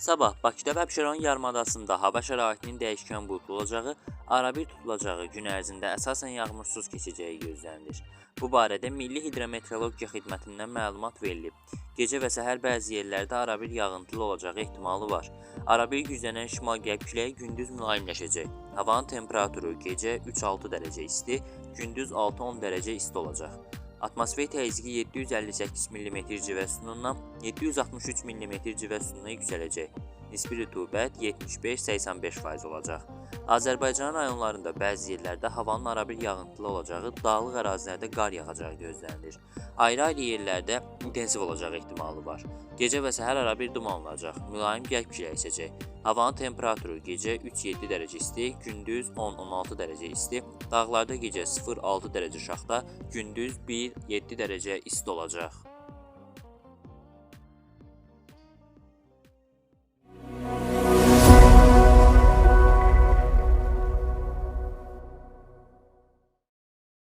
Sabah Bakıda və Abşeron yarımadasında hava şəraitinin dəyişkən buludlu olacağı, arabir tutulacağı gün ərzində əsasən yağmursuz keçəcəyi gözlənilir. Bu barədə Milli Hidrometeorologiya Xidmətindən məlumat verilib. Gecə və səhər bəzi yerlərdə arabir yağıntılı olacağı ehtimalı var. Arabir güclənən şimal-qərb küləyi gündüz mülayimləşəcək. Havanın temperaturu gecə 3-6 dərəcə isti, gündüz 6-10 dərəcə isti olacaq. Atmosfer təzyiqi 758 mm civə sütunundan 763 mm civə sütununa yüksələcək. Nisbi rütubət 75-85% olacaq. Azərbaycan rayonlarında bəzi yerlərdə havanın arabir yağıntılı olacağı, dağlıq ərazilərdə qar yağacağı gözlənilir. Ayrı-ayrı yerlərdə intensiv olacağı ehtimalı var. Gecə və səhər arabir duman olacaq. Mülayim qərb küləyi əsəcək. Havanın temperaturu gecə 3-7 dərəcə isti, gündüz 10-16 dərəcə isti, dağlarda gecə 0-6 dərəcə şaxta, gündüz 1-7 dərəcə isti olacaq.